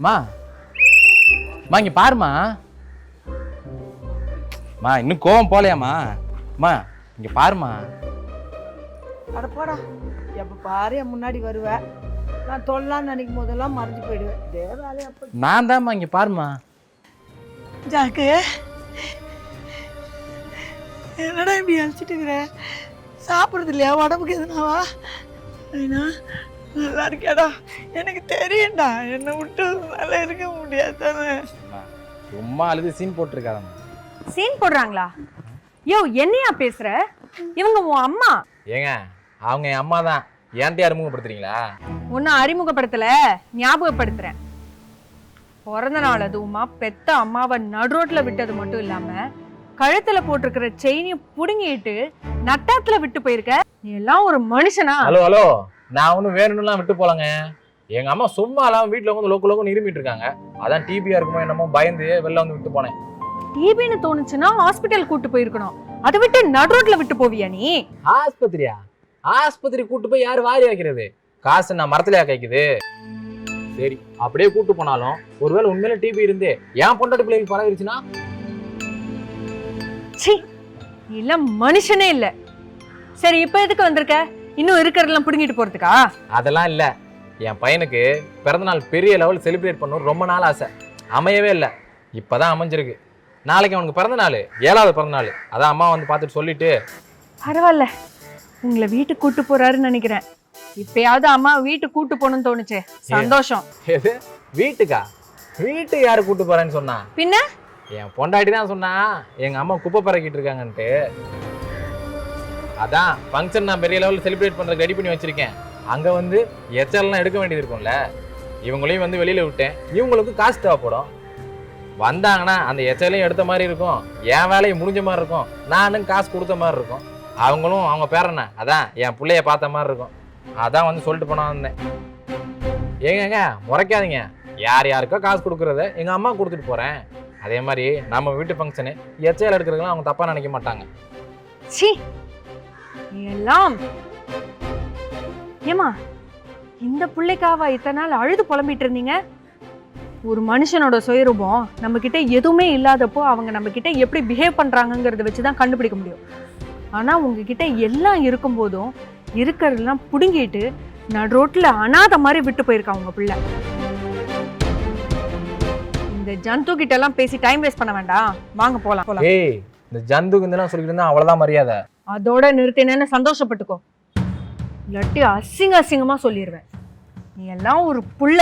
மா. மா இங்க பாருமா மா இன்னும் கோவம் போலையாம்மா. மா இங்க பாருமா அட போடா. எப்போ பாரு என் முன்னாடி வருவேன் நான் தொல்லலாம்னு நினைக்கும் போதெல்லாம் மறைஞ்சு போயிடுவேன். இதே வேலையா போய் நான் தான்மா இங்க பாருமா ஜாக்கு. என்னடா இப்படி அழைச்சிட்டு இருக்கிற? சாப்பிட்றது இல்லையா? உடம்புக்கு எதுனாவா? ஐயா நல்லா இருக்கியாடா? எனக்கு தெரியும்டா. என்னை விட்டு நல்லா இருக்க முடியாது தானே அம்மா, சும்மா அழுது சீன் போட்டிருக்காதம்மா. சீன் போடுறாங்களா? யோ என்னையா பேசுற? இவங்க உன் அம்மா? ஏங்க அவங்க என் அம்மா தான். ஏன்ட்டே அறிமுகப்படுத்துறீங்களா? உன்னை அறிமுகப்படுத்தல ஞாபகப்படுத்துறேன். பிறந்த நாள் அதுவுமா பெத்த அம்மாவை நடுரோட்ல விட்டது மட்டும் இல்லாம கழுத்துல போட்டிருக்கிற செயினையும் புடுங்கிட்டு நட்டாத்துல விட்டு போயிருக்க. நீ எல்லாம் ஒரு மனுஷனா? Hello hello. நான் ஒன்றும் வேணும்னுலாம் விட்டு போலங்க. எங்க அம்மா சும்மா எல்லாம் வீட்டில் வந்து லோக்கு லோக்குன்னு இருமிட்டு இருக்காங்க. அதான் டிபியா இருக்குமோ என்னமோ பயந்து வெளில வந்து விட்டு போனேன். டிபின்னு தோணுச்சுன்னா ஹாஸ்பிட்டல் கூட்டு போயிருக்கணும். அதை விட்டு நடுரோட்ல விட்டு போவியா நீ? ஆஸ்பத்திரியா? ஆஸ்பத்திரி கூட்டு போய் யார் வாரி வைக்கிறது காசு நான் மரத்துலயா கைக்குது? சரி அப்படியே கூட்டு போனாலும் ஒருவேளை உண்மையில டிபி இருந்து ஏன் பொண்டாட்டி பிள்ளைகளுக்கு பரவிருச்சுன்னா? சி நீ எல்லாம் மனுஷனே இல்ல. சரி இப்ப எதுக்கு வந்திருக்க? இன்னும் இருக்கிறதெல்லாம் புடுங்கிட்டு போறதுக்கா? அதெல்லாம் இல்ல. என் பையனுக்கு பிறந்தநாள் பெரிய லெவல் செலிப்ரேட் பண்ணணும் ரொம்ப நாள் ஆசை. அமையவே இல்லை. இப்பதான் அமைஞ்சிருக்கு. நாளைக்கு அவனுக்கு பிறந்த நாள் ஏழாவது பிறந்த நாள் அதான் அம்மா வந்து பார்த்துட்டு சொல்லிட்டு பரவாயில்ல. உங்களை வீட்டுக்கு கூட்டு போறாருன்னு நினைக்கிறேன். இப்பயாவது அம்மா வீட்டுக்கு கூட்டு போகணும்னு தோணுச்சு. சந்தோஷம். எது? வீட்டுக்கா? வீட்டுக்கு யாரு கூட்டு போறேன்னு சொன்னா? பின்ன? என் பொண்டாட்டி தான் சொன்னா. எங்க அம்மா குப்பை பறக்கிட்டு இருக்காங்கன்ட்டு. அதான் ஃபங்க்ஷன் நான் பெரிய லெவலில் செலிப்ரேட் பண்ணுறதுக்கு ரெடி பண்ணி வச்சுருக்கேன். அங்கே வந்து எச்சல்லாம் எடுக்க வேண்டியது இருக்கும்ல? இவங்களையும் வந்து வெளியில் விட்டேன். இவங்களுக்கு காசு தேவைப்படும். வந்தாங்கன்னா அந்த எச்சலையும் எடுத்த மாதிரி இருக்கும். என் வேலையை முடிஞ்ச மாதிரி இருக்கும். நானும் காசு கொடுத்த மாதிரி இருக்கும். அவங்களும் அவங்க பேரண்ண அதான் என் பிள்ளைய பார்த்த மாதிரி இருக்கும். அதான் வந்து சொல்லிட்டு போனா வந்தேன். ஏங்க முறைக்காதீங்க. யார் யாருக்கோ காசு கொடுக்குறத எங்கள் அம்மா கொடுத்துட்டு போகிறேன் அதே மாதிரி நம்ம வீட்டு ஃபங்க்ஷனு எச்சல் எடுக்கிறதுலாம் அவங்க தப்பாக நினைக்க மாட்டாங்க. சி எல்லாம் ஏமா இந்த பிள்ளைக்காவா இத்தனை நாள் அழுது புலம்பிட்டு இருந்தீங்க? ஒரு மனுஷனோட சுயரூபம் நம்ம கிட்ட எதுவுமே இல்லாதப்போ அவங்க நம்ம கிட்ட எப்படி பிஹேவ் பண்றாங்கிறத வச்சு தான் கண்டுபிடிக்க முடியும். ஆனா உங்ககிட்ட எல்லாம் இருக்கும்போதும் இருக்கிறதெல்லாம் புடுங்கிட்டு நடு ரோட்ல அனாதை மாதிரி விட்டு போயிருக்கா உங்க பிள்ளை. இந்த ஜந்து கிட்ட எல்லாம் பேசி டைம் வேஸ்ட் பண்ண வேண்டாம். வாங்க போலாம் போலாம். ஏய் இந்த ஜந்துக்கு இதெல்லாம் சொல்லிட்டு இருந்தா அவ்வளவுதான் மரியாதை. அதோட நிறுத்தினேன்னு சந்தோஷப்பட்டுக்கோ. இல்லாட்டி அசிங்க அசிங்கமாக சொல்லிடுவேன் நீ எல்லாம் ஒரு புள்ள.